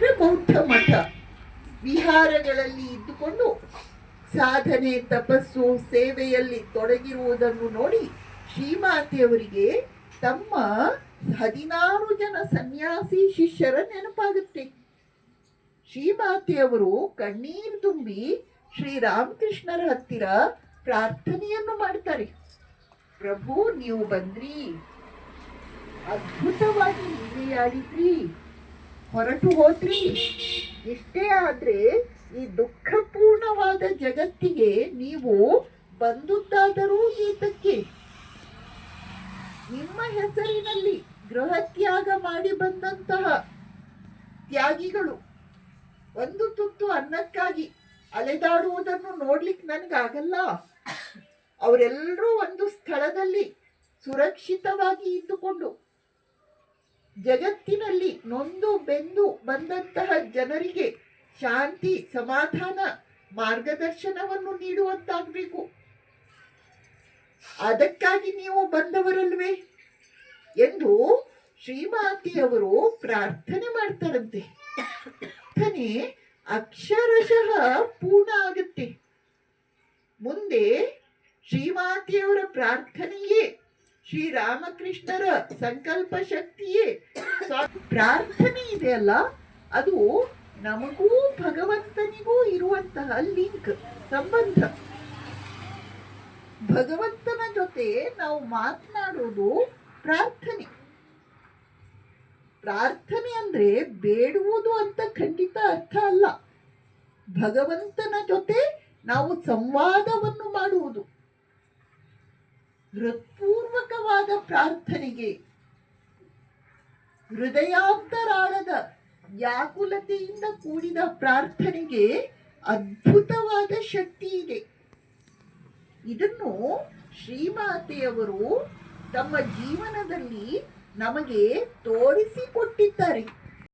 ಅಂದ್ರೆ ಬೌದ್ಧ ಮಠ. ವಿಹಾರಗಳಲ್ಲಿ ಇದ್ದುಕೊಂಡು ಸಾಧನೆ, ತಪಸ್ಸು, ಸೇವೆಯಲ್ಲಿ ತೊಡಗಿರುವುದನ್ನು ನೋಡಿ ಶ್ರೀಮಾತೆಯವರಿಗೆ ತಮ್ಮ ಹದಿನಾರು ಜನ ಸನ್ಯಾಸಿ ಶಿಷ್ಯರ ನೆನಪಾಗುತ್ತೆ. ಶ್ರೀಮಾತೆಯವರು ಕಣ್ಣೀರು ತುಂಬಿ ಶ್ರೀರಾಮಕೃಷ್ಣರ ಹತ್ತಿರ ಪ್ರಾರ್ಥನೆಯನ್ನು ಮಾಡ್ತಾರೆ. ಪ್ರಭು, ನೀವು ಬಂದ್ರಿ. ಅದ್ಭುತವಾಗಿ ಲೀಲೆಯಾಡಿದ್ರಿ. ಹೊರಟು ಹೋದ್ರಿ. ಇಷ್ಟೇ ಆದ್ರೆ ಈ ದುಃಖಪೂರ್ಣವಾದ ಜಗತ್ತಿಗೆ ನೀವು ಬಂದುದಾದರೂ ಈತಕ್ಕೆ. ನಿಮ್ಮ ಹೆಸರಿನಲ್ಲಿ ಗೃಹ ತ್ಯಾಗ ಮಾಡಿ ಬಂದಂತಹ ತ್ಯಾಗಿಗಳು ಒಂದು ತುತ್ತು ಅನ್ನಕ್ಕಾಗಿ ಅಲೆದಾಡುವುದನ್ನು ನೋಡ್ಲಿಕ್ಕೆ ನನಗಾಗಲ್ಲ. ಅವರೆಲ್ಲರೂ ಒಂದು ಸ್ಥಳದಲ್ಲಿ ಸುರಕ್ಷಿತವಾಗಿ ಇದ್ದುಕೊಂಡು ಜಗತ್ತಿನಲ್ಲಿ ನೊಂದು ಬಂದಂತಹ ಜನರಿಗೆ ಶಾಂತಿ, ಸಮಾಧಾನ, ಮಾರ್ಗದರ್ಶನವನ್ನು ನೀಡುವಂತಾಗಬೇಕು. ಅದಕ್ಕಾಗಿ ನೀವು ಬಂದವರಲ್ವೇ? ಎಂದು ಶ್ರೀಮಾತಿಯವರು ಪ್ರಾರ್ಥನೆ ಮಾಡ್ತಾರಂತೆ. ಪ್ರಾರ್ಥನೆ ಅಕ್ಷರಶಃ ಪೂರ್ಣ ಆಗುತ್ತೆ. ಮುಂದೆ ಶ್ರೀಮಾತೆಯವರ ಪ್ರಾರ್ಥನೆಯೇ, ಶ್ರೀರಾಮಕೃಷ್ಣರ ಸಂಕಲ್ಪ ಶಕ್ತಿಯೇ. ಪ್ರಾರ್ಥನೆ ಇದೆಯಲ್ಲ ಅದು ನಮಗೂ ಭಗವಂತನಿಗೂ ಇರುವಂತಹ ಲಿಂಕ್, ಸಂಬಂಧ. ಭಗವಂತನ ಜೊತೆ ನಾವು ಮಾತನಾಡೋದು ಪ್ರಾರ್ಥನೆ. ಪ್ರಾರ್ಥನೆ ಅಂದ್ರೆ ಬೇಡುವುದು ಅಂತ ಖಂಡಿತ ಅರ್ಥ ಅಲ್ಲ. ಭಗವಂತನ ಜೊತೆ ನಾವು ಸಂವಾದವನ್ನು ಮಾಡುವುದು. ಹೃತ್ಪೂರ್ವಕವಾದ ಪ್ರಾರ್ಥನೆಗೆ, ಹೃದಯಾಂತರಾಳದ ವ್ಯಾಕುಲತೆಯಿಂದ ಕೂಡಿದ ಪ್ರಾರ್ಥನೆಗೆ ಅದ್ಭುತವಾದ ಶಕ್ತಿ ಇದೆ. ಇದನ್ನು ಶ್ರೀಮಾತೆಯವರು ತಮ್ಮ ಜೀವನದಲ್ಲಿ ನಮಗೆ ತೋರಿಸಿಕೊಟ್ಟಿದ್ದಾರೆ.